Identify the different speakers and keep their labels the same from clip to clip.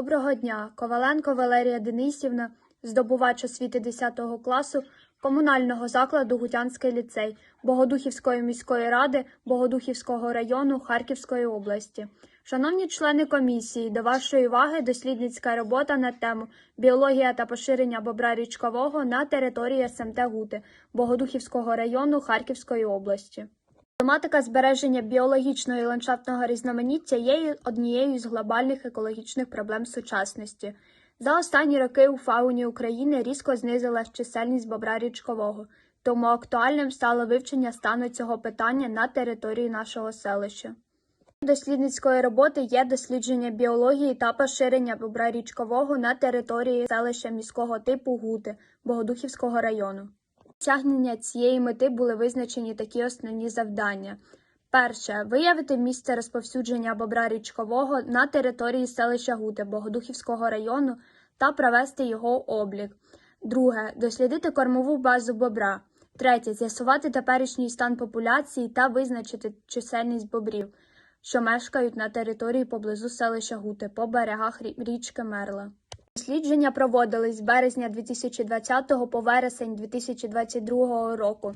Speaker 1: Доброго дня. Коваленко Валерія Денисівна, здобувач освіти 10 класу комунального закладу Гутянський ліцей Богодухівської міської ради Богодухівського району Харківської області. Шановні члени комісії, до вашої уваги дослідницька робота на тему біологія та поширення бобра річкового на території СМТ Гути Богодухівського району Харківської області. Тематика збереження біологічного і ландшафтного різноманіття є однією з глобальних екологічних проблем сучасності. За останні роки у фауні України різко знизилась чисельність бобра річкового, тому актуальним стало вивчення стану цього питання на території нашого селища. Дослідницької роботи є дослідження біології та поширення бобра річкового на території селища міського типу Гути Богодухівського району. Досягнення цієї мети були визначені такі основні завдання. Перше виявити місце розповсюдження бобра річкового на території селища Гути Богодухівського району та провести його облік. Друге дослідити кормову базу бобра. Третє з'ясувати теперішній стан популяції та визначити чисельність бобрів, що мешкають на території поблизу селища Гути по берегах річки Мерла. Дослідження проводились з березня 2020 по вересень 2022 року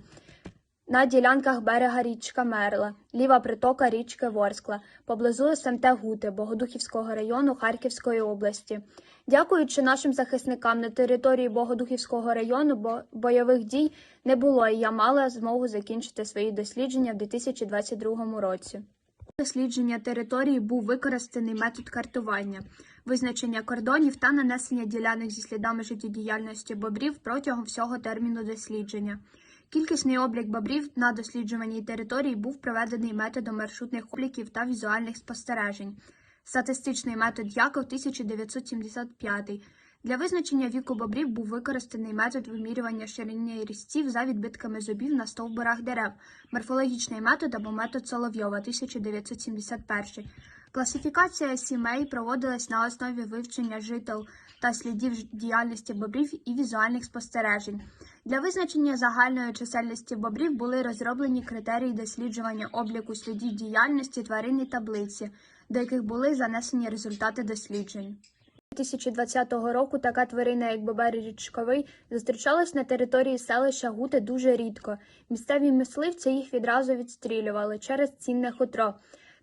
Speaker 1: на ділянках берега річка Мерла, ліва притока річки Ворскла, поблизу СМТ Гути Богодухівського району Харківської області. Дякуючи нашим захисникам на території Богодухівського району, бо бойових дій не було, і я мала змогу закінчити свої дослідження в 2022 році. Дослідження території був використаний метод картування, визначення кордонів та нанесення ділянок зі слідами життєдіяльності бобрів протягом всього терміну дослідження. Кількісний облік бобрів на досліджуваній території був проведений методом маршрутних обліків та візуальних спостережень. Статистичний метод Яков 1975. Для визначення віку бобрів був використаний метод вимірювання ширини різців за відбитками зубів на стовбурах дерев, морфологічний метод або метод Соловйова 1971. Класифікація сімей проводилась на основі вивчення жител та слідів діяльності бобрів і візуальних спостережень. Для визначення загальної чисельності бобрів були розроблені критерії досліджування обліку слідів діяльності тварин і таблиці, до яких були занесені результати досліджень. 2020 року така тварина, як бобер річковий, зустрічалась на території селища Гути дуже рідко. Місцеві мисливці їх відразу відстрілювали через цінне хутро.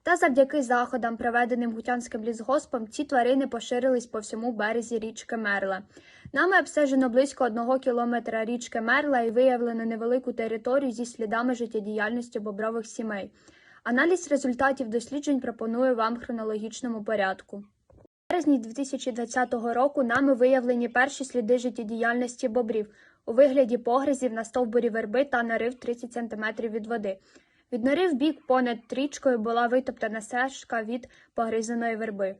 Speaker 1: Та завдяки заходам, проведеним гутянським лісгоспом, ці тварини поширились по всьому березі річки Мерла. Нами обстежено близько одного кілометра річки Мерла і виявлено невелику територію зі слідами життєдіяльності бобрових сімей. Аналіз результатів досліджень пропоную вам в хронологічному порядку. Березні 2020 року нами виявлені перші сліди життєдіяльності бобрів у вигляді погризів на стовбурі верби та нори в 30 см від води. Від нори в бік понад річкою була витоптана стежка від погризаної верби.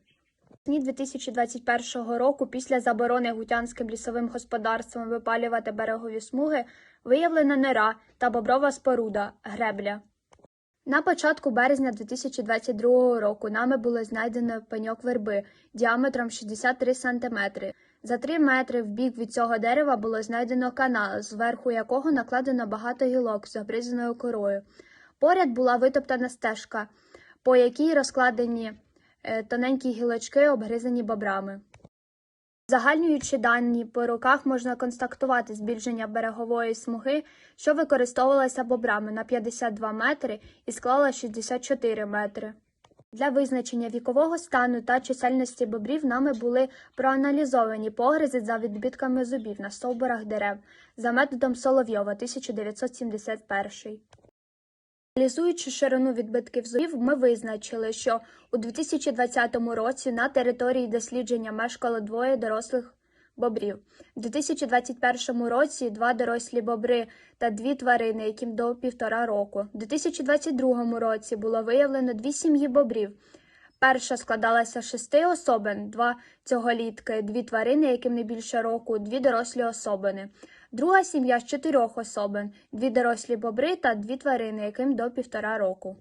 Speaker 1: У 2021 року, після заборони гутянським лісовим господарством випалювати берегові смуги, виявлена нора та боброва споруда гребля. На початку березня 2022 року нами було знайдено пеньок верби діаметром 63 см. За 3 метри в бік від цього дерева було знайдено канал, зверху якого накладено багато гілок з обрізаною корою. Поряд була витоптана стежка, по якій розкладені е, тоненькі гілочки, обгризані бобрами. Загальнюючи дані по роках, можна констатувати збільшення берегової смуги, що використовувалася бобрами на 52 метри і склала 64 метри. Для визначення вікового стану та чисельності бобрів нами були проаналізовані погризи за відбитками зубів на стовбурах дерев за методом Соловйова 1971. Аналізуючи ширину відбитків зубів, ми визначили, що у 2020 році на території дослідження мешкало двоє дорослих бобрів. У 2021 році два дорослі бобри та дві тварини, яким до півтора року. У 2022 році було виявлено дві сім'ї бобрів. Перша складалася з шести особин, два цьоголітки, дві тварини, яким не більше року, дві дорослі особини. Друга сім'я з чотирьох особин, дві дорослі бобри та дві тварини, яким до півтора року.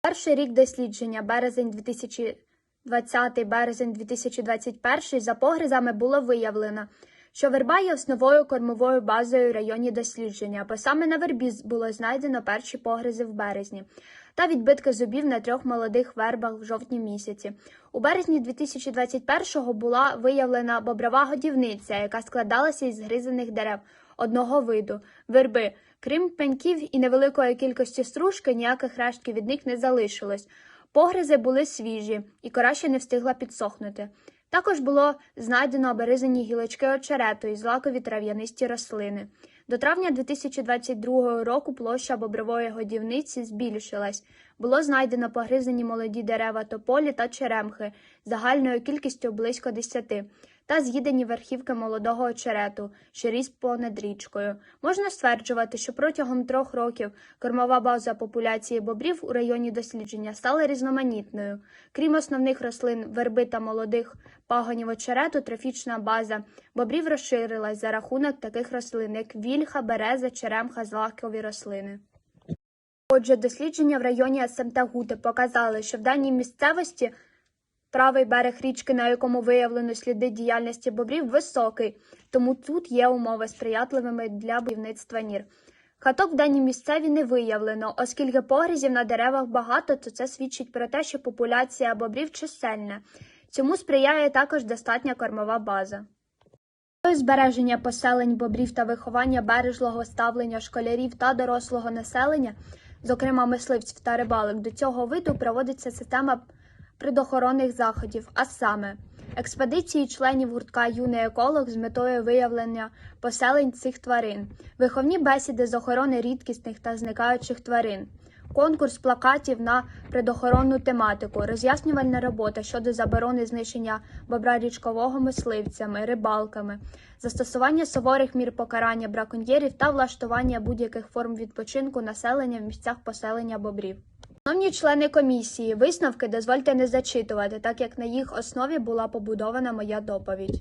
Speaker 1: Перший рік дослідження, березень 2020, березень 2021, за погризами було виявлено, що верба є основною кормовою базою районі дослідження, бо саме на вербі було знайдено перші погризи в березні. та відбитки зубів на трьох молодих вербах в жовтні місяці. У березні 2021-го була виявлена боброва годівниця, яка складалася із згризаних дерев одного виду верби. Крім пеньків і невеликої кількості стружки, ніяких рештків від них не залишилось. Погризи були свіжі, і кора ще не встигла підсохнути. Також було знайдено оберезані гілочки очерету і злакові трав'янисті рослини. До травня 2022 року площа бобрової годівниці збільшилась. Було знайдено погризані молоді дерева тополі та черемхи загальною кількістю близько 10 та з'їдені верхівки молодого очерету, що ріс понад річкою. Можна стверджувати, що протягом трьох років кормова база популяції бобрів у районі дослідження стала різноманітною. Крім основних рослин верби та молодих пагонів очерету, трофічна база бобрів розширилась за рахунок таких рослин, як вільха, береза, черемха, злакові рослини. Отже, дослідження в районі СМТ Гути показали, що в даній місцевості правий берег річки, на якому виявлено сліди діяльності бобрів, високий, тому тут є умови сприятливими для будівництва нір. Хаток в даній місцеві не виявлено, оскільки погрізів на деревах багато, то це свідчить про те, що популяція бобрів чисельна. Цьому сприяє також достатня кормова база. Збереження поселень бобрів та виховання бережлого ставлення школярів та дорослого населення, зокрема мисливців та рибалок, до цього виду проводиться система предохоронних заходів, а саме експедиції членів гуртка Юний еколог з метою виявлення поселень цих тварин, виховні бесіди з охорони рідкісних та зникаючих тварин. Конкурс плакатів на предохоронну тематику, роз'яснювальна робота щодо заборони знищення бобра річкового мисливцями, рибалками, застосування суворих мір покарання браконьєрів та влаштування будь-яких форм відпочинку населення в місцях поселення бобрів. Шановні члени комісії, висновки дозвольте не зачитувати, так як на їх основі була побудована моя доповідь.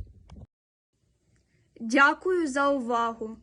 Speaker 1: Дякую за увагу.